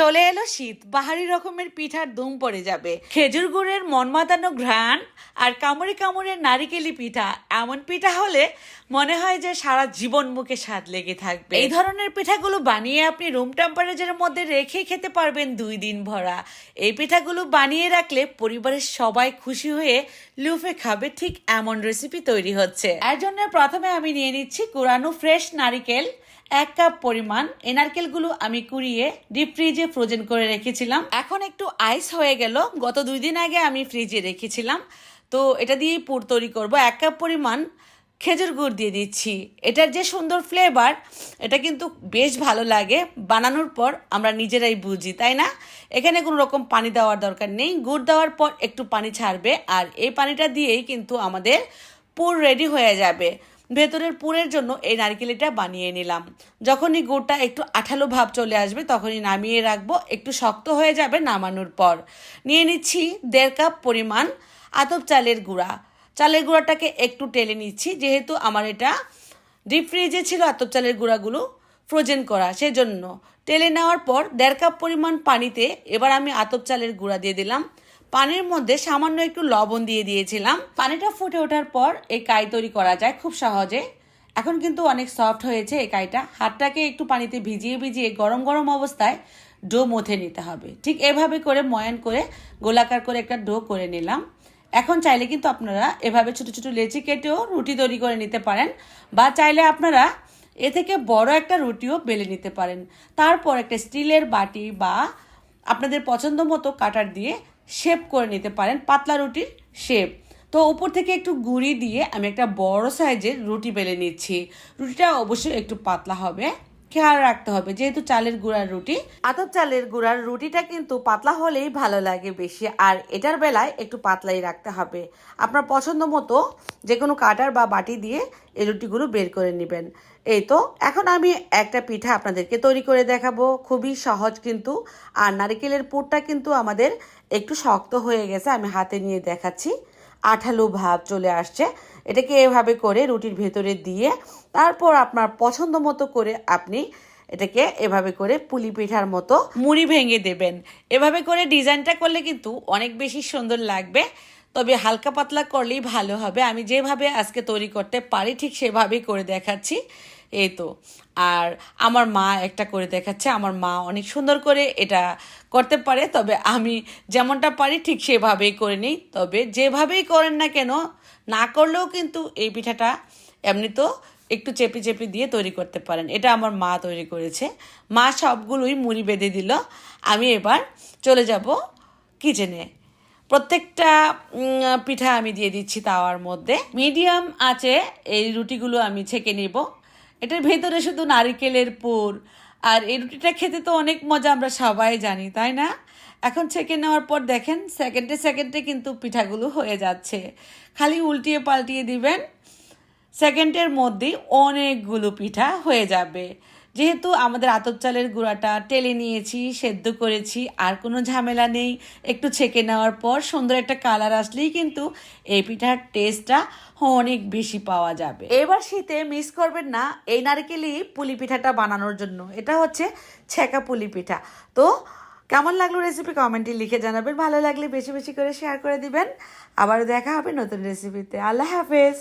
চলে এলো শীত। বাহারি রকমের পিঠার দুম পড়ে যাবে। খেজুর গুড়ের মন মাতানো ঘ্রাণ আর কামড়ে কামড়ে নারিকেলি পিঠা, এমন পিঠা হলে মনে হয় যে সারা জীবন মুখে স্বাদ লেগে থাকবে। এই ধরনের পিঠাগুলো বানিয়ে আপনি রুম টেম্পারেচারের মধ্যে রেখে খেতে পারবেন দুই দিন ভরা। এই পিঠাগুলো বানিয়ে রাখলে পরিবারের সবাই খুশি হয়ে লুফে খাবে, ঠিক এমন রেসিপি তৈরি হচ্ছে। এর জন্য প্রথমে আমি নিয়ে নিচ্ছি কুরানো ফ্রেশ নারিকেল এক কাপ পরিমাণ এই নারকেলগুলো আমি কুড়িয়ে ডিপ ফ্রিজে ফ্রোজেন করে রেখেছিলাম। এখন একটু আইস হয়ে গেল। গত দুই দিন আগে আমি ফ্রিজে রেখেছিলাম। তো এটা দিয়েই পুর তৈরি করব। এক কাপ পরিমাণ খেজুর গুড় দিয়ে দিচ্ছি। এটার যে সুন্দর ফ্লেভার এটা কিন্তু বেশ ভালো লাগে। বানানোর পর আমরা নিজেরাই বুঝি, তাই না? এখানে কোনো রকম পানি দেওয়ার দরকার নেই। গুড় দেওয়ার পর একটু পানি ছাড়বে। আর এই পানিটা দিয়েই কিন্তু আমাদের পুর রেডি হয়ে যাবে। ভেতরের পুরের জন্য এই নারকেলিটা বানিয়ে নিলাম। যখনই গুড়টা একটু আঠালো ভাব চলে আসবে, তখনই নামিয়ে রাখব। একটু শক্ত হয়ে যাবে নামানোর পর। নিয়ে নিচ্ছি দেড় কাপ পরিমাণ আতপ চালের গুঁড়া। চালের গুঁড়াটাকে একটু টেলে নিচ্ছি, যেহেতু আমার এটা ডিপ ফ্রিজে ছিল আতপ চালের গুঁড়াগুলো ফ্রোজেন করা। সেজন্য টেলে নেওয়ার পর দেড় কাপ পরিমাণ পানিতে এবার আমি আতপ চালের গুঁড়া দিয়ে দিলাম। পানির মধ্যে সামান্য একটু লবণ দিয়ে দিয়েছিলাম। পানিটা ফুটে ওঠার পর এই কাই তৈরি করা যায় খুব সহজে। এখন কিন্তু অনেক সফট হয়েছে এই কাইটা। হাতটাকে একটু পানিতে ভিজিয়ে ভিজিয়ে গরম গরম অবস্থায় ডো মথে নিতে হবে। ঠিক এভাবে করে ময়ান করে গোলাকার করে একটা ডো করে নিলাম। এখন চাইলে কিন্তু আপনারা এভাবে ছোট ছোট লেচি কেটেও রুটি তৈরি করে নিতে পারেন বা চাইলে আপনারা এ থেকে বড় একটা রুটিও বেলে নিতে পারেন। তারপর একটা স্টিলের বাটি বা আপনাদের পছন্দ মতো কাটার দিয়ে শেপ করে নিতে পারেন, পাতলা রুটির শেপ তো উপর থেকে একটু গুঁড়ি দিয়ে আমি একটা বড় সাইজের রুটি বেলে নিচ্ছি। রুটিটা অবশ্যই একটু পাতলা হবে, খেয়াল রাখতে হবে যেহেতু চালের গুঁড়ার রুটি। আতপ চালের গুঁড়ার রুটিটা কিন্তু পাতলা হলেই ভালো লাগে বেশি, আর এটার বেলায় একটু পাতলাই রাখতে হবে। আপনার পছন্দ মতো যে কোনো কাটার বা বাটি দিয়ে এই রুটিগুলো বের করে নেবেন। এই তো, এখন আমি একটা পিঠা আপনাদেরকে তৈরি করে দেখাবো। খুবই সহজ কিন্তু, আর নারিকেলের পুরটা কিন্তু আমাদের একটু শক্ত হয়ে গেছে, আমি হাতে নিয়ে দেখাচ্ছি। আঠালো ভাব চলে আসছে। এটাকে এভাবে করে রুটির ভেতরে দিয়ে তারপর আপনার পছন্দ মতো করে আপনি এটাকে এভাবে করে পুলি পিঠার মতো মুড়ি ভেঙে দেবেন। এভাবে করে ডিজাইনটা করলে কিন্তু অনেক বেশি সুন্দর লাগবে। তবে হালকা পাতলা করলেই ভালো হবে। আমি যেভাবে আজকে তৈরি করতে পারি ঠিক সেভাবেই করে দেখাচ্ছি। এই তো আর আমার মা একটা করে দেখাচ্ছে, আমার মা অনেক সুন্দর করে এটা করতে পারে, তবে আমি যেমনটা পারি ঠিক সেভাবেই করে নিই। তবে যেভাবেই করেন না কেন, না করলেও কিন্তু এই পিঠাটা এমনি তো একটু চেপে চেপে দিয়ে তৈরি করতে পারেন। এটা আমার মা তৈরি করেছে। মা সবগুলোই মুড়ি বেঁধে দিল। আমি এবার চলে যাব কিচেনে। প্রত্যেকটা পিঠা আমি দিয়ে দিচ্ছি তাওয়ার মধ্যে। মিডিয়াম আছে এই রুটিগুলো আমি ছেঁকে নিব। এটার ভেতরে শুধু নারিকেলের পুর, আর এই রুটিটা খেতে তো অনেক মজা, আমরা সবাই জানি, তাই না? এখন ছেঁকে নেওয়ার পর দেখেন সেকেন্ডে সেকেন্ডে কিন্তু পিঠাগুলো হয়ে যাচ্ছে। খালি উল্টিয়ে পাল্টিয়ে দিবেন সেকেন্ডের মধ্যেই অনেকগুলো পিঠা হয়ে যাবে। যেহেতু আমাদের আতপ চালের গুঁড়াটা টেলে নিয়েছি, সেদ্ধ করেছি, আর কোনো ঝামেলা নেই। একটু ছেঁকে নেওয়ার পর সুন্দর একটা কালার আসলেই কিন্তু এই পিঠার টেস্টটা অনেক বেশি পাওয়া যাবে। এবার শীতে মিস করবেন না এই নারকেলই পুলি পিঠাটা বানানোর জন্য। এটা হচ্ছে ছেঁকা পুলি পিঠা। তো কেমন লাগল রেসিপি কমেন্টে লিখে জানাবেন। ভালো লাগলে বেশি বেশি করে শেয়ার করে দিবেন। আবারও দেখা হবে নতুন রেসিপিতে আল্লাহ হাফেজ।